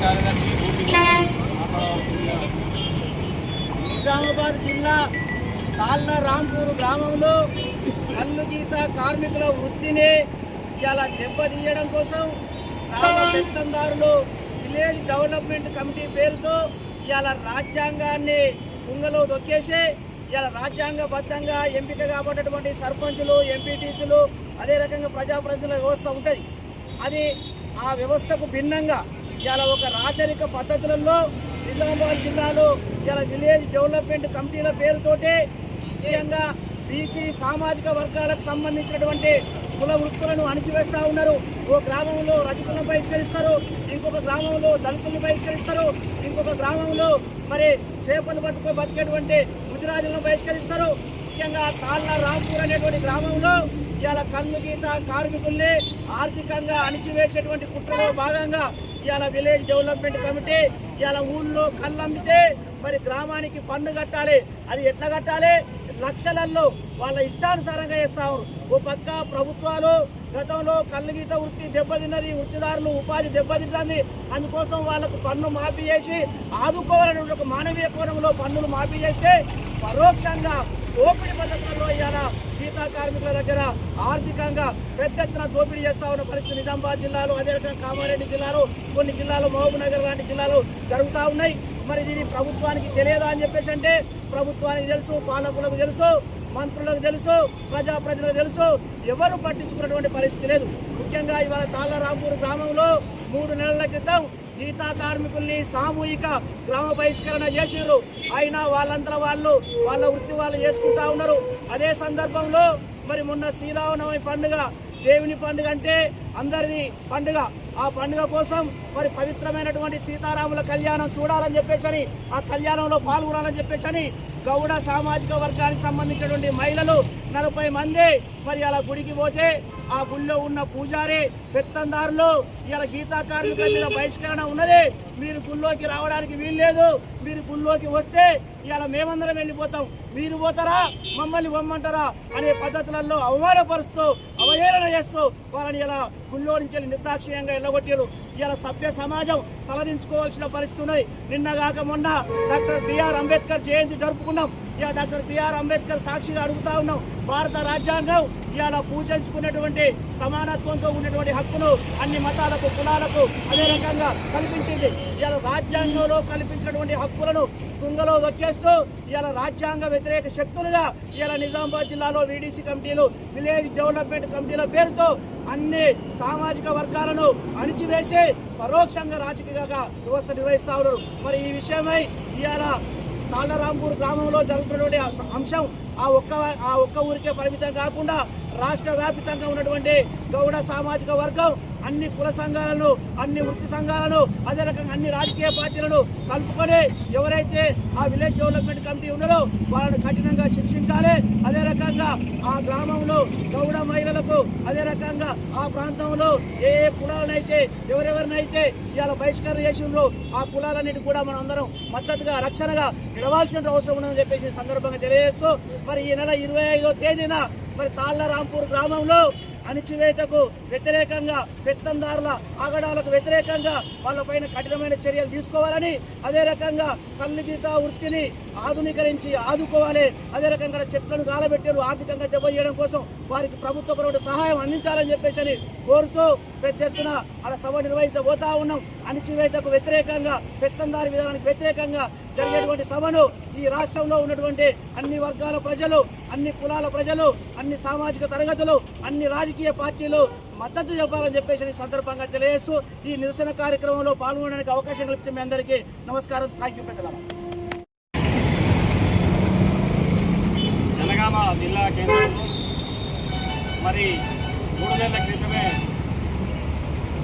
కార్యదర్శి నిజామాబాద్ జిల్లా తాళ్ళ రాంపూర్ గ్రామంలో కళ్ళు గీత కార్మికుల వృత్తిని ఇలా దెబ్బతీయడం కోసం గ్రామ పెత్తందారులు విలేజ్ డెవలప్మెంట్ కమిటీ పేరుతో ఇలా రాజ్యాంగాన్ని కుంగలో దొక్కేసి ఇలా రాజ్యాంగబద్ధంగా ఎంపిక కాబట్టినటువంటి సర్పంచులు ఎంపీటీసీలు అదే రకంగా ప్రజాప్రతినిధుల వ్యవస్థ ఉంటుంది. అది ఆ వ్యవస్థకు భిన్నంగా ఇలా ఒక రాచరిక పద్ధతులలో నిజామాబాద్ జిల్లాలో ఇలా విలేజ్ డెవలప్మెంట్ కమిటీల పేరుతోటే ముఖ్యంగా బీసీ సామాజిక వర్గాలకు సంబంధించినటువంటి కుల వృత్తులను అణిచివేస్తూ ఉన్నారు. ఓ గ్రామంలో రజకులను బహిష్కరిస్తారు. ఇంకొక గ్రామంలో దళితులను బహిష్కరిస్తారు. ఇంకొక గ్రామంలో మరి చేపలు పట్టుకొని బతికేటువంటి గుజరాజులను బహిష్కరిస్తారు. ముఖ్యంగా తాళ్ళ రాంపూర్ అనేటువంటి గ్రామంలో ఇవాళ కన్ను గీత కార్మికుల్ని ఆర్థికంగా అణిచివేసేటువంటి కుట్రలో భాగంగా ఇవాళ విలేజ్ డెవలప్మెంట్ కమిటీ ఇవాళ ఊళ్ళో కళ్ళు అమ్మితే మరి గ్రామానికి పన్ను కట్టాలి. అది ఎట్లా కట్టాలి? లక్షలల్లో వాళ్ళ ఇష్టానుసారంగా చేస్తారు ఓ పక్క ప్రభుత్వాలు గతంలో కళ్ళు వృత్తి దెబ్బతిన్నది వృత్తిదారులు ఉపాధి దెబ్బతింటుంది. అందుకోసం వాళ్ళకు పన్ను మాఫీ చేసి ఆదుకోవాలనే ఒక మానవీయ కోణంలో పన్నులు మాఫీ చేస్తే పరోక్షంగా దోపిడీ పద్ధతుల్లో ఇవాళ గీతా కార్మికుల దగ్గర ఆర్థికంగా పెద్ద ఎత్తున దోపిడీ చేస్తా ఉన్న పరిస్థితి నిజామాబాద్ జిల్లాలో అదేవిధంగా కామారెడ్డి జిల్లాలో కొన్ని జిల్లాలు మహబూబ్ నగర్ లాంటి జిల్లాలు జరుగుతూ ఉన్నాయి. మరి ఇది ప్రభుత్వానికి తెలియదా అని చెప్పేసి అంటే ప్రభుత్వానికి తెలుసు పాలకులకు తెలుసు మంత్రులకు తెలుసు ప్రజాప్రతినిధులకు తెలుసు. ఎవరు పట్టించుకున్నటువంటి పరిస్థితి లేదు. ముఖ్యంగా ఇవాళ తాళ్ళరాంపూర్ గ్రామంలో మూడు నెలల క్రితం గీతా కార్మికుల్ని సామూహిక గ్రామ బహిష్కరణ చేసిర్రు. అయినా వాళ్ళంతా వాళ్ళు వాళ్ళ వృత్తి వాళ్ళు చేసుకుంటా ఉన్నారు. అదే సందర్భంలో మరి మొన్న శ్రీరామనవమి పండుగ దేవుని పండుగ అంటే అందరిది పండుగ. ఆ పండుగ కోసం మరి పవిత్రమైనటువంటి సీతారాముల కళ్యాణం చూడాలని చెప్పేసి ఆ కళ్యాణంలో పాల్గొనాలని చెప్పేసి గౌడ సామాజిక వర్గానికి సంబంధించినటువంటి మహిళలు నలభై మంది మరి అలా గుడికి పోతే ఆ గుళ్ళో ఉన్న పూజారి పెత్తందారులు ఇలా గీతా కార్మికుల మీద బహిష్కరణ ఉన్నది. మీరు గుళ్ళోకి రావడానికి వీల్లేదు మీరు గుళ్ళోకి వస్తే ఇలా మేమందరం వెళ్ళిపోతాం. మీరు పోతారా? మమ్మల్ని పొమ్మంటారా? అనే పద్ధతులలో అవమానపరుస్తూ అవహేళన చేస్తూ వాళ్ళని ఇలా గుళ్ళో నుంచి నిర్దాక్షిణ్యంగా ఎల్లగొట్టారు ఇలా సభ్య సమాజం తలదించుకోవాల్సిన పరిస్థితి ఉన్నాయి నిన్న కాక మొన్న డాక్టర్ బిఆర్ అంబేద్కర్ జయంతి జరుపుకున్నాం. ఇలా డాక్టర్ బిఆర్ అంబేద్కర్ సాక్షిగా అడుగుతా ఉన్నాం. భారత రాజ్యాంగం ఇలా పూజించుకున్నటువంటి సమానత్వంతో ఉన్నటువంటి హక్కును అన్ని మతాలకు కులాలకు అదే రకంగా కల్పించింది. ఇవాళ రాజ్యాంగంలో కల్పించినటువంటి హక్కులను తుంగలో వక్కేస్తూ ఇవాళ రాజ్యాంగ వ్యతిరేక శక్తులుగా ఇవాళ నిజామాబాద్ జిల్లాలో వీడీసీ కమిటీలు విలేజ్ డెవలప్మెంట్ కమిటీల పేరుతో అన్ని సామాజిక వర్గాలను అణిచివేసి పరోక్షంగా రాజకీయంగా వ్యవస్థ నిర్వహిస్తా ఉన్నారు. మరి ఈ విషయమై ఇవాళ తాళ్ళరాంపూర్ గ్రామంలో జరుగుతున్నటువంటి అంశం ఆ ఒక్క ఆ ఒక్క ఊరికే పరిమితం కాకుండా రాష్ట్ర వ్యాప్తంగా ఉన్నటువంటి గౌడ సామాజిక వర్గం అన్ని కుల సంఘాలను అన్ని వృత్తి సంఘాలను అదే రకంగా అన్ని రాజకీయ పార్టీలను కలుపుకొని ఎవరైతే ఆ విలేజ్ డెవలప్మెంట్ కమిటీ ఉన్నారో వాళ్ళని కఠినంగా శిక్షించాలి. అదే రకంగా ఆ గ్రామంలో గౌడ మహిళలకు అదే రకంగా ఆ ప్రాంతంలో ఏ ఏ కులాలనైతే ఎవరెవరినైతే ఇవాళ బహిష్కరణ చేసిండ్రో ఆ కులాలన్నిటి కూడా మనం అందరం మద్దతుగా రక్షణగా నిలవాల్సిన అవసరం ఉందని చెప్పేసి సందర్భంగా తెలియజేస్తూ మరి ఈ నెల ఇరవై ఐదో తేదీన మరి తాళ్ళ రాంపూర్ గ్రామంలో అణిచివేతకు వ్యతిరేకంగా పెత్తందారుల ఆగడాలకు వ్యతిరేకంగా వాళ్ళపైన కఠినమైన చర్యలు తీసుకోవాలని అదే రకంగా కళ్ళు వృత్తిని ఆధునీకరించి ఆదుకోవాలి అదే రకంగా చెట్లను గాలబెట్టారు ఆర్థికంగా దెబ్బతీయడం కోసం వారికి ప్రభుత్వ పరమైన సహాయం అందించాలని చెప్పేసి అని కోరుతూ పెద్ద ఎత్తున అలా సభ నిర్వహించబోతా ఉన్నాం. అణిచివేతకు వ్యతిరేకంగా పెత్తందారి విధానానికి వ్యతిరేకంగా జరిగేటువంటి సభను ఈ రాష్ట్రంలో ఉన్నటువంటి అన్ని వర్గాల ప్రజలు అన్ని కులాల ప్రజలు అన్ని సామాజిక తరగతులు అన్ని రాజకీయ పార్టీలు మద్దతు చెప్పాలని చెప్పేసి ఈ సందర్భంగా తెలియజేస్తూ ఈ నిరసన కార్యక్రమంలో పాల్గొనడానికి అవకాశం కల్పితే మీ అందరికీ నమస్కారం. థ్యాంక్ యూ పెద్దల జనగామ జిల్లా కేంద్రంలో మరి మూడు నెలల క్రితమే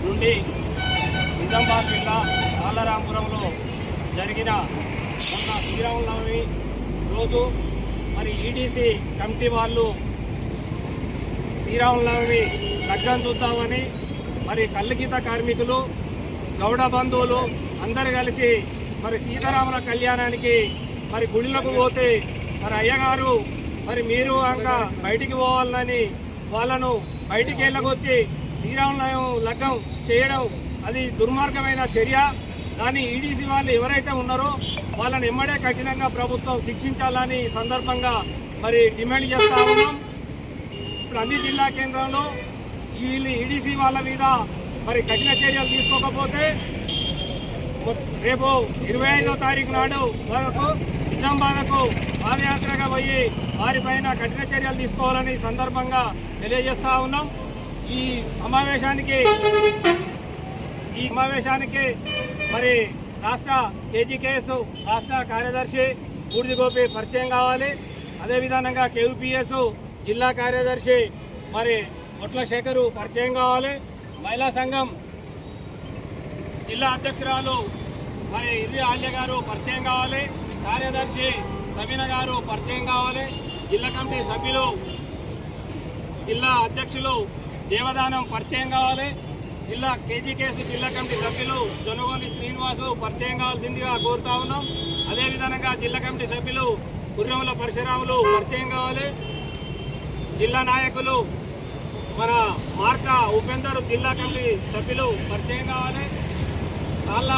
నుండి నిజామాబాద్ జిల్లా ఆలరాంపురంలో జరిగిన శ్రీరామనవమి రోజు మరి ఈడీసీ కమిటీ వాళ్ళు శ్రీరామనవమి లగ్గం చూద్దామని మరి కల్లుగీత కార్మికులు గౌడ బంధువులు అందరు కలిసి మరి సీతారాముల కళ్యాణానికి మరి గుడిలకు పోతే మరి అయ్యగారు మరి మీరు అంక బయటికి పోవాలని వాళ్ళను బయటికి వెళ్ళకొచ్చి శ్రీరామనవం లగ్గం చేయడం అది దుర్మార్గమైన చర్య. కానీ ఈడీసీ వాళ్ళు ఎవరైతే ఉన్నారో వాళ్ళని ఎమ్మడే కఠినంగా ప్రభుత్వం శిక్షించాలని సందర్భంగా మరి డిమాండ్ చేస్తా ఉన్నాం. ఇప్పుడు అన్ని జిల్లా కేంద్రంలో వీళ్ళు ఈడీసీ వాళ్ళ మీద మరి కఠిన చర్యలు తీసుకోకపోతే రేపు ఇరవై ఐదో తారీఖు నాడు వరకు నిజామాబాద్కు పాదయాత్రగా పోయి వారిపైన కఠిన చర్యలు తీసుకోవాలని సందర్భంగా తెలియజేస్తా ఉన్నాం. ఈ సమావేశానికి ఈ సమావేశానికి మరి రాష్ట్ర కేజీకేఎస్ రాష్ట్ర కార్యదర్శి బూడిది గోపి పరిచయం కావాలి. అదేవిధంగా కేయూపీఎస్ జిల్లా కార్యదర్శి మరి ఒట్ల శేఖరు పరిచయం కావాలి. మహిళా సంఘం జిల్లా అధ్యక్షురాలు మరి ఇర్రి ఆల్య గారు పరిచయం కావాలి. కార్యదర్శి సబీన గారు పరిచయం కావాలి. జిల్లా కమిటీ సభ్యులు జిల్లా అధ్యక్షులు దేవదానం పరిచయం కావాలి. జిల్లా కేజీకేసు జిల్లా కమిటీ సభ్యులు జొనగోని శ్రీనివాసు పరిచయం కావాల్సిందిగా కోరుతా ఉన్నాం. అదేవిధంగా జిల్లా కమిటీ సభ్యులు కుర్రముల పరశురాములు పరిచయం కావాలి. జిల్లా నాయకులు మన మార్క ఉపేందర్ జిల్లా కమిటీ సభ్యులు పరిచయం కావాలి. తాళ్ళ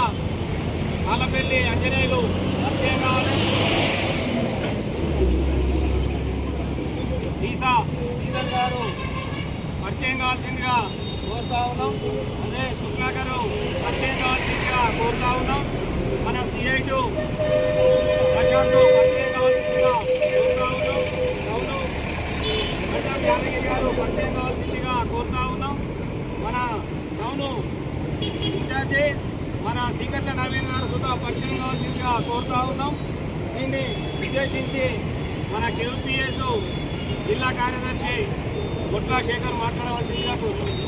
తాళ్ళపల్లి అంజనేయులు పరిచయం కావాలి. సీసా శ్రీధర్ గారు పరిచయం కావాల్సిందిగా కోరుతా ఉన్నాం. అదే శుక్లా గారు పరిచయం కోరుతా ఉన్నాం. మన సిఐటు ప్రశాంత్ పరిచయం కోరుతా ఉన్నాం. అవును. ప్రశాంత్ యాదగిరి గారు పరిచయం కోరుతా ఉన్నాం. మన అవును. ఇన్ఛార్జి మన సీకర్ల నవీన్ గారు సుధా పరిచయం కావాల్సిందిగా కోరుతా ఉన్నాం. దీన్ని ఉద్దేశించి మన కేవీపీఎస్ జిల్లా కార్యదర్శి గుట్లా శేఖర్ మాట్లాడవలసిందిగా కోరుతున్నాం.